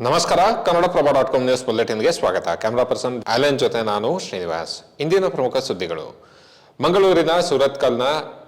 ನಮಸ್ಕಾರ, Kannadaprabha dot com news ಬುಲೆಟಿನ್ಗೆ ಸ್ವಾಗತ. ಕ್ಯಾಮರಾ ಪರ್ಸನ್ ಅಲೆನ್ ಜೊತೆ ನಾನು ಶ್ರೀನಿವಾಸ್. ಇಂದಿನ ಪ್ರಮುಖ ಸುದ್ದಿಗಳು. ಮಂಗಳೂರಿನ ಸುರತ್ಕಲ್ನ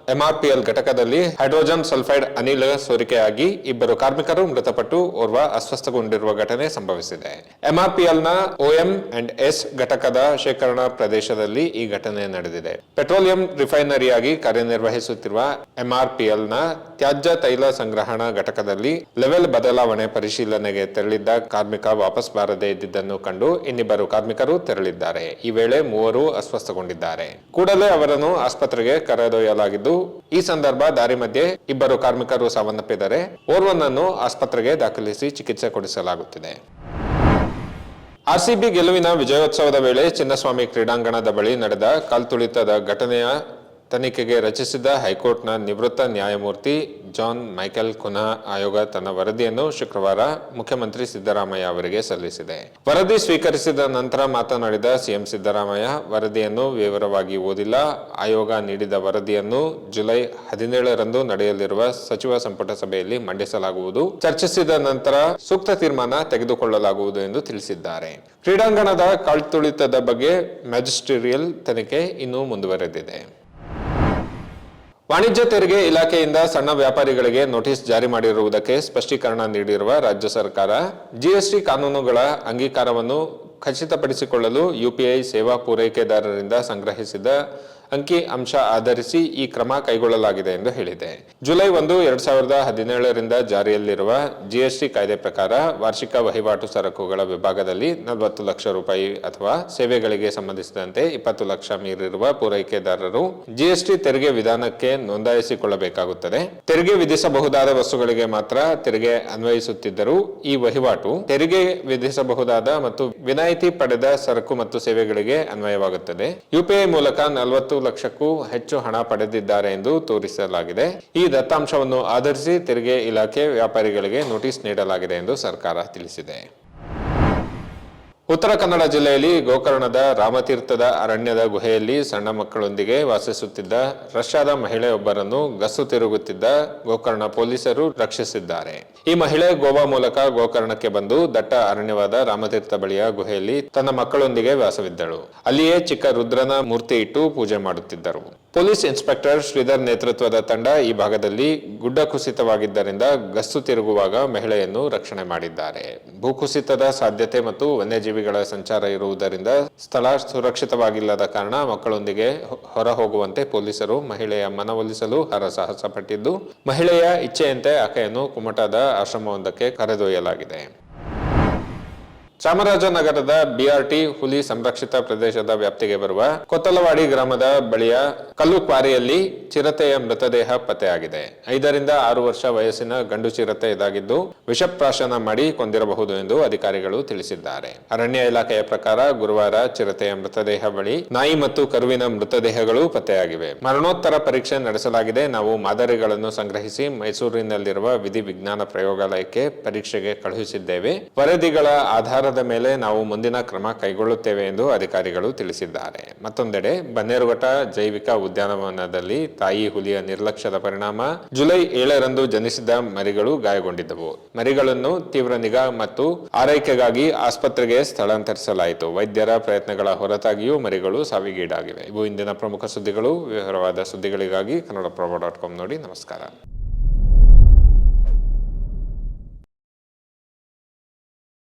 ಎಂಆರ್ಪಿಎಲ್ ಘಟಕದಲ್ಲಿ ಹೈಡ್ರೋಜನ್ ಸಲ್ಫೈಡ್ ಅನಿಲ ಸೋರಿಕೆಯಾಗಿ ಇಬ್ಬರು ಕಾರ್ಮಿಕರು ಮೃತಪಟ್ಟು ಓರ್ವ ಅಸ್ವಸ್ಥಗೊಂಡಿರುವ ಘಟನೆ ಸಂಭವಿಸಿದೆ. ಎಂಆರ್ಪಿಎಲ್ನ ಓಎಂ ಅಂಡ್ ಎಸ್ ಘಟಕದ ಶೇಖರಣಾ ಪ್ರದೇಶದಲ್ಲಿ ಈ ಘಟನೆ ನಡೆದಿದೆ. ಪೆಟ್ರೋಲಿಯಂ ರಿಫೈನರಿಯಾಗಿ ಕಾರ್ಯನಿರ್ವಹಿಸುತ್ತಿರುವ ಎಂಆರ್ಪಿಎಲ್ನ ತ್ಯಾಜ್ಯ ತೈಲ ಸಂಗ್ರಹಣಾ ಘಟಕದಲ್ಲಿ ಲೆವೆಲ್ ಬದಲಾವಣೆ ಪರಿಶೀಲನೆಗೆ ತೆರಳಿದ್ದ ಕಾರ್ಮಿಕ ವಾಪಸ್ ಬಾರದೇ ಇದ್ದಿದ್ದನ್ನು ಕಂಡು ಇನ್ನಿಬ್ಬರು ಕಾರ್ಮಿಕರು ತೆರಳಿದ್ದಾರೆ. ಈ ವೇಳೆ ಮೂವರು ಅಸ್ವಸ್ಥಗೊಂಡಿದ್ದಾರೆ. ಕೂಡಲೇ ಅವರನ್ನು ಆಸ್ಪತ್ರೆಗೆ ಕರೆದೊಯ್ಯಲಾಗಿದ್ದು ಈ ಸಂದರ್ಭ ದಾರಿ ಮಧ್ಯೆ ಇಬ್ಬರು ಕಾರ್ಮಿಕರು ಸಾವನ್ನಪ್ಪಿದ್ದಾರೆ ಓರ್ವನನ್ನು ಆಸ್ಪತ್ರೆಗೆ ದಾಖಲಿಸಿ ಚಿಕಿತ್ಸೆ ಕೊಡಿಸಲಾಗುತ್ತಿದೆ. ಆರ್ಸಿಬಿ ಗೆಲುವಿನ ವಿಜಯೋತ್ಸವದ ವೇಳೆ ಚಿನ್ನಸ್ವಾಮಿ ಕ್ರೀಡಾಂಗಣದ ಬಳಿ ನಡೆದ ಕಾಲ್ತುಳಿತದ ಘಟನೆಯ ತನಿಖೆಗೆ ರಚಿಸಿದ ಹೈಕೋರ್ಟ್ನ ನಿವೃತ್ತ ನ್ಯಾಯಮೂರ್ತಿ ಜಾನ್ ಮೈಕೆಲ್ ಕುನಾ ಆಯೋಗ ತನ್ನ ವರದಿಯನ್ನು ಶುಕ್ರವಾರ ಮುಖ್ಯಮಂತ್ರಿ ಸಿದ್ದರಾಮಯ್ಯ ಅವರಿಗೆ ಸಲ್ಲಿಸಿದೆ. ವರದಿ ಸ್ವೀಕರಿಸಿದ ನಂತರ ಮಾತನಾಡಿದ ಸಿಎಂ ಸಿದ್ದರಾಮಯ್ಯ, ವರದಿಯನ್ನು ವಿವರವಾಗಿ ಓದಿಲ್ಲ. ಆಯೋಗ ನೀಡಿದ ವರದಿಯನ್ನು ಜುಲೈ ಹದಿನೇಳರಂದು ನಡೆಯಲಿರುವ ಸಚಿವ ಸಂಪುಟ ಸಭೆಯಲ್ಲಿ ಮಂಡಿಸಲಾಗುವುದು. ಚರ್ಚಿಸಿದ ನಂತರ ಸೂಕ್ತ ತೀರ್ಮಾನ ತೆಗೆದುಕೊಳ್ಳಲಾಗುವುದು ಎಂದು ತಿಳಿಸಿದ್ದಾರೆ. ಕ್ರೀಡಾಂಗಣದ ಕಾಳ್ತುಳಿತದ ಬಗ್ಗೆ ಮ್ಯಾಜಿಸ್ಟೀರಿಯಲ್ ತನಿಖೆ ಇನ್ನೂ ಮುಂದುವರೆದಿದೆ. ವಾಣಿಜ್ಯ ತೆರಿಗೆ ಇಲಾಖೆಯಿಂದ ಸಣ್ಣ ವ್ಯಾಪಾರಿಗಳಿಗೆ ನೋಟಿಸ್ ಜಾರಿ ಮಾಡಿರುವುದಕ್ಕೆ ಸ್ಪಷ್ಟೀಕರಣ ನೀಡಿರುವ ರಾಜ್ಯ ಸರ್ಕಾರ, ಜಿಎಸ್ಟಿ ಕಾನೂನುಗಳ ಅಂಗೀಕಾರವನ್ನು ಖಚಿತಪಡಿಸಿಕೊಳ್ಳಲು ಯುಪಿಐ ಸೇವಾ ಪೂರೈಕೆದಾರರಿಂದ ಸಂಗ್ರಹಿಸಿದ ಅಂಕಿ ಅಂಶ ಆಧರಿಸಿ ಈ ಕ್ರಮ ಕೈಗೊಳ್ಳಲಾಗಿದೆ ಎಂದು ಹೇಳಿದೆ. ಜುಲೈ ಒಂದು, ಎರಡ್ ಸಾವಿರದ ಹದಿನೇಳರಿಂದ ಜಾರಿಯಲ್ಲಿರುವ ಜಿಎಸ್ಟಿ ಕಾಯ್ದೆ ಪ್ರಕಾರ ವಾರ್ಷಿಕ ವಹಿವಾಟು ಸರಕುಗಳ ವಿಭಾಗದಲ್ಲಿ ನಲವತ್ತು ಲಕ್ಷ ರೂಪಾಯಿ ಅಥವಾ ಸೇವೆಗಳಿಗೆ ಸಂಬಂಧಿಸಿದಂತೆ ಇಪ್ಪತ್ತು ಲಕ್ಷ ಮೀರಿರುವ ಪೂರೈಕೆದಾರರು ಜಿಎಸ್ಟಿ ತೆರಿಗೆ ವಿಧಾನಕ್ಕೆ ನೋಂದಾಯಿಸಿಕೊಳ್ಳಬೇಕಾಗುತ್ತದೆ. ತೆರಿಗೆ ವಿಧಿಸಬಹುದಾದ ವಸ್ತುಗಳಿಗೆ ಮಾತ್ರ ತೆರಿಗೆ ಅನ್ವಯಿಸುತ್ತಿದ್ದರೂ ಈ ವಹಿವಾಟು ತೆರಿಗೆ ವಿಧಿಸಬಹುದಾದ ಮತ್ತು ವಿನಾಯಿತಿ ಪಡೆದ ಸರಕು ಮತ್ತು ಸೇವೆಗಳಿಗೆ ಅನ್ವಯವಾಗುತ್ತದೆ. ಯುಪಿಐ ಮೂಲಕ ನಲವತ್ತು ಲಕ್ಷಕ್ಕೂ ಹೆಚ್ಚು ಹಣ ಪಡೆದಿದ್ದಾರೆ ಎಂದು ತೋರಿಸಲಾಗಿದೆ. ಈ ದತ್ತಾಂಶವನ್ನು ಆಧರಿಸಿ ತೆರಿಗೆ ಇಲಾಖೆ ವ್ಯಾಪಾರಿಗಳಿಗೆ ನೋಟಿಸ್ ನೀಡಲಾಗಿದೆ ಎಂದು ಸರ್ಕಾರ ತಿಳಿಸಿದೆ. ಉತ್ತರ ಕನ್ನಡ ಜಿಲ್ಲೆಯಲ್ಲಿ ಗೋಕರ್ಣದ ರಾಮತೀರ್ಥದ ಅರಣ್ಯದ ಗುಹೆಯಲ್ಲಿ ಸಣ್ಣ ಮಕ್ಕಳೊಂದಿಗೆ ವಾಸಿಸುತ್ತಿದ್ದ ರಷ್ಯಾದ ಮಹಿಳೆಯೊಬ್ಬರನ್ನು ಗಸು ತಿರುಗುತ್ತಿದ್ದ ಗೋಕರ್ಣ ಪೊಲೀಸರು ರಕ್ಷಿಸಿದ್ದಾರೆ. ಈ ಮಹಿಳೆ ಗೋವಾ ಮೂಲಕ ಗೋಕರ್ಣಕ್ಕೆ ಬಂದು ದಟ್ಟ ಅರಣ್ಯವಾದ ರಾಮತೀರ್ಥ ಬಳಿಯ ಗುಹೆಯಲ್ಲಿ ತನ್ನ ಮಕ್ಕಳೊಂದಿಗೆ ವಾಸವಿದ್ದಳು. ಅಲ್ಲಿಯೇ ಚಿಕ್ಕ ರುದ್ರನ ಮೂರ್ತಿ ಇಟ್ಟು ಪೂಜೆ ಮಾಡುತ್ತಿದ್ದರು. ಪೊಲೀಸ್ ಇನ್ಸ್ಪೆಕ್ಟರ್ ಶ್ರೀಧರ್ ನೇತೃತ್ವದ ತಂಡ ಈ ಭಾಗದಲ್ಲಿ ಗುಡ್ಡ ಕುಸಿತವಾಗಿದ್ದರಿಂದ ಗಸ್ತು ತಿರುಗುವಾಗ ಮಹಿಳೆಯನ್ನು ರಕ್ಷಣೆ ಮಾಡಿದ್ದಾರೆ. ಭೂಕುಸಿತದ ಸಾಧ್ಯತೆ ಮತ್ತು ವನ್ಯಜೀವಿಗಳ ಸಂಚಾರ ಇರುವುದರಿಂದ ಸ್ಥಳ ಸುರಕ್ಷಿತವಾಗಿಲ್ಲದ ಕಾರಣ ಮಕ್ಕಳೊಂದಿಗೆ ಹೊರ ಹೋಗುವಂತೆ ಪೊಲೀಸರು ಮಹಿಳೆಯ ಮನವೊಲಿಸಲು ಹರಸಾಹಸ ಪಟ್ಟಿದ್ದು ಮಹಿಳೆಯ ಇಚ್ಛೆಯಂತೆ ಆಕೆಯನ್ನು ಕುಮಟಾದ ಆಶ್ರಮವೊಂದಕ್ಕೆ ಕರೆದೊಯ್ಯಲಾಗಿದೆ. ಚಾಮರಾಜನಗರದ ಬಿಆರ್ಟಿ ಹುಲಿ ಸಂರಕ್ಷಿತ ಪ್ರದೇಶದ ವ್ಯಾಪ್ತಿಗೆ ಬರುವ ಕೊತ್ತಲವಾಡಿ ಗ್ರಾಮದ ಬಳಿಯ ಕಲ್ಲು ಕ್ವಾರಿಯಲ್ಲಿ ಚಿರತೆಯ ಮೃತದೇಹ ಪತ್ತೆಯಾಗಿದೆ. ಐದರಿಂದ ಆರು ವರ್ಷ ವಯಸ್ಸಿನ ಗಂಡು ಚಿರತೆ ಇದಾಗಿದ್ದು ವಿಷಪ್ರಾಶನ ಮಾಡಿ ಕೊಂದಿರಬಹುದು ಎಂದು ಅಧಿಕಾರಿಗಳು ತಿಳಿಸಿದ್ದಾರೆ. ಅರಣ್ಯ ಇಲಾಖೆಯ ಪ್ರಕಾರ ಗುರುವಾರ ಚಿರತೆಯ ಮೃತದೇಹ ಬಳಿ ನಾಯಿ ಮತ್ತು ಕರುವಿನ ಮೃತದೇಹಗಳು ಪತ್ತೆಯಾಗಿವೆ. ಮರಣೋತ್ತರ ಪರೀಕ್ಷೆ ನಡೆಸಲಾಗಿದೆ. ನಾವು ಮಾದರಿಗಳನ್ನು ಸಂಗ್ರಹಿಸಿ ಮೈಸೂರಿನಲ್ಲಿರುವ ವಿಧಿ ವಿಜ್ಞಾನ ಪ್ರಯೋಗಾಲಯಕ್ಕೆ ಪರೀಕ್ಷೆಗೆ ಕಳುಹಿಸಿದ್ದೇವೆ. ವರದಿಗಳ ಆಧಾರದ ಮೇಲೆ ನಾವು ಮುಂದಿನ ಕ್ರಮ ಕೈಗೊಳ್ಳುತ್ತೇವೆ ಎಂದು ಅಧಿಕಾರಿಗಳು ತಿಳಿಸಿದ್ದಾರೆ. ಮತ್ತೊಂದೆಡೆ ಬನ್ನೇರುಘಟ್ಟ ಜೈವಿಕ ಉದ್ಯಾನವನದಲ್ಲಿ ತಾಯಿ ಹುಲಿಯ ನಿರ್ಲಕ್ಷ್ಯದ ಪರಿಣಾಮ ಜುಲೈ ಏಳರಂದು ಜನಿಸಿದ ಮರಿಗಳು ಗಾಯಗೊಂಡಿದ್ದವು. ಮರಿಗಳನ್ನು ತೀವ್ರ ನಿಗಾ ಮತ್ತು ಆರೈಕೆಗಾಗಿ ಆಸ್ಪತ್ರೆಗೆ ಸ್ಥಳಾಂತರಿಸಲಾಯಿತು. ವೈದ್ಯರ ಪ್ರಯತ್ನಗಳ ಹೊರತಾಗಿಯೂ ಮರಿಗಳು ಸಾವಿಗೀಡಾಗಿವೆ. ಇವು ಇಂದಿನ ಪ್ರಮುಖ ಸುದ್ದಿಗಳು. ವಿವರವಾದ ಸುದ್ದಿಗಳಿಗಾಗಿ ಕನ್ನಡ ಪ್ರಭ ಡಾಟ್ ಕಾಮ್ ನೋಡಿ ನಮಸ್ಕಾರ.